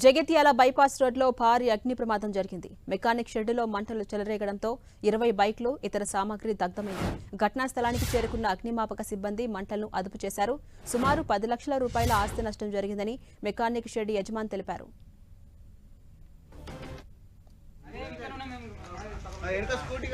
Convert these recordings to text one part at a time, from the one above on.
Jagtial bypass రోడ్లో భారీ అగ్ని ప్రమాదం జరిగింది. మెకానిక్ షెడ్డులో మంటలు చెలరేగడంతో ఇరవై బైక్లు ఇతర సామాగ్రి దగ్ధమైంది. ఘటనా స్థలానికి చేరుకున్న అగ్నిమాపక సిబ్బంది మంటలను అదుపు చేశారు. సుమారు పది లక్షల రూపాయల ఆస్తి నష్టం జరిగిందని మెకానిక్ షెడ్ యజమాని తెలిపారు. స్కూటీ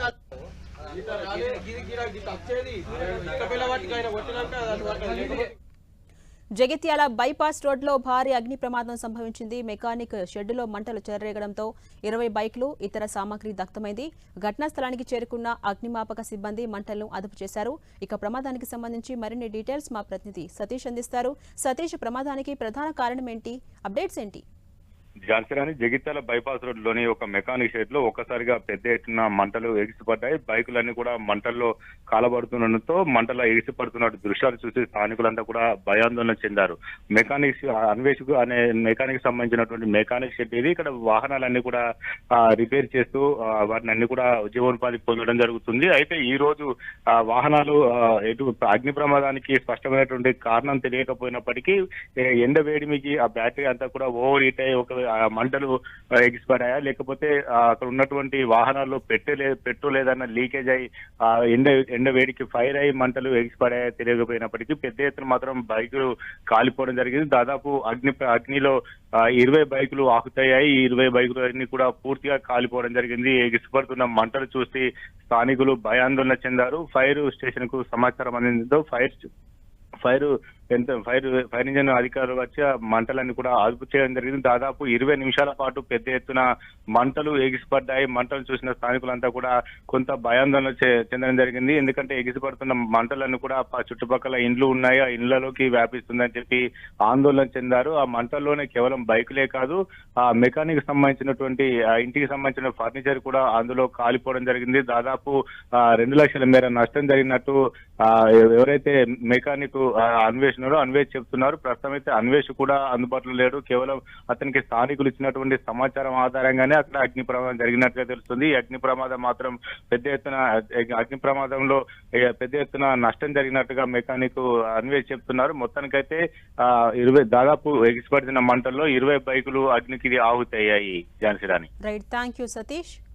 జగిత్యాల బైపాస్ రోడ్లో భారీ అగ్ని ప్రమాదం సంభవించింది. మెకానిక్ షెడ్డులో మంటలు చెలరేగడంతో ఇరవై బైక్లు ఇతర సామాగ్రి దగ్ధమైంది. ఘటనా స్థలానికి చేరుకున్న అగ్నిమాపక సిబ్బంది మంటలను అదుపు చేశారు. ఇక ప్రమాదానికి సంబంధించి మరిన్ని డీటెయిల్స్ మా ప్రతినిధి సతీష్ అందిస్తారు. సతీష్ ప్రమాదానికి ప్రధాన కారణం ఏంటి? అప్డేట్స్ ఏంటి? ఝాన్సీరాని జగిత్యాల బైపాస్ రోడ్లోని ఒక మెకానిక్ షెడ్లో ఒక్కసారిగా పెద్ద ఎత్తున మంటలు ఎగిసిపడ్డాయి. బైకులన్నీ కూడా మంటల్లో కాలబడుతుండటంతో మంటల ఎగిసిపడుతున్న దృశ్యాలు చూసి స్థానికులంతా కూడా భయాందోళన చెందారు. మెకానిక్ అన్వేషకు అనే మెకానిక్ సంబంధించినటువంటి మెకానిక్ షెడ్ ఇది. ఇక్కడ వాహనాలన్నీ కూడా రిపేర్ చేస్తూ వాటిని అన్ని కూడా జీవనోపాధి పొందడం జరుగుతుంది. అయితే ఈ రోజు ఆ, వాహనాలు ఎటు అగ్ని ప్రమాదానికి స్పష్టమైనటువంటి కారణం తెలియకపోయినప్పటికీ ఎండ వేడిమికి ఆ బ్యాటరీ అంతా కూడా ఓవర్ హీట్ అయ్యి ఒక మంటలు ఆ, ఎగిసిపడాయా? లేకపోతే అక్కడ ఉన్నటువంటి వాహనాల్లో పెట్టలే పెట్రోల్ ఏదైనా లీకేజ్ అయ్యి ఆ, ఎండ ఎండ వేడికి ఫైర్ అయ్యి మంటలు ఎగిసిపడాయా తెలియకపోయినప్పటికీ పెద్ద ఎత్తున మాత్రం బైకులు కాలిపోవడం జరిగింది. దాదాపు అగ్ని అగ్నిలో ఇరవై బైకులు ఆకుతయ్యాయి ఇరవై బైకులు అన్ని కూడా పూర్తిగా కాలిపోవడం జరిగింది. ఎగిసిపడుతున్న మంటలు చూసి స్థానికులు భయాందోళన చెందారు. ఫైర్ స్టేషన్కు సమాచారం అందించడంతో ఫైర్ ఫైర్ ఎంత ఫైర్ ఫైర్ ఇంజన్ అధికారులు వచ్చి ఆ మంటలన్నీ కూడా అదుపు చేయడం జరిగింది. దాదాపు ఇరవై నిమిషాల పాటు పెద్ద ఎత్తున మంటలు ఎగిసిపడ్డాయి. మంటలు చూసిన స్థానికులంతా కూడా కొంత భయాందోళన చెందడం జరిగింది. ఎందుకంటే ఎగిసిపడుతున్న మంటలన్నీ కూడా చుట్టుపక్కల ఇండ్లు ఉన్నాయి. ఆ ఇండ్లలోకి వ్యాపిస్తుందని చెప్పి ఆందోళన చెందారు. ఆ మంటల్లోనే కేవలం బైకులే కాదు ఆ మెకానిక్ సంబంధించినటువంటి ఆ ఇంటికి సంబంధించిన ఫర్నిచర్ కూడా అందులో కాలిపోవడం జరిగింది. దాదాపు రెండు లక్షల మేర నష్టం జరిగినట్టు ఆ, ఎవరైతే మెకానిక్ అన్వేషణ అన్వేష్ అన్వేష్ చెప్తున్నారు ప్రస్తుతం అయితే అన్వేష్ కూడా అందుబాటులో లేడు. కేవలం అతనికి స్థానికులు ఇచ్చినటువంటి సమాచారం ఆధారంగానే అక్కడ అగ్ని ప్రమాదం జరిగినట్టుగా తెలుస్తుంది. ఈ అగ్ని ప్రమాదం మాత్రం పెద్ద ఎత్తున అగ్ని ప్రమాదంలో పెద్ద ఎత్తున నష్టం జరిగినట్టుగా మెకానిక్ అన్వేష్ చెప్తున్నారు. మొత్తానికైతే ఆ, ఇరవై దాదాపు ఎగిసిపడిన మంటల్లో ఇరవై బైకులు అగ్నికి ఆహుతయ్యాయి. Jhansi Rani. Right thank you Satish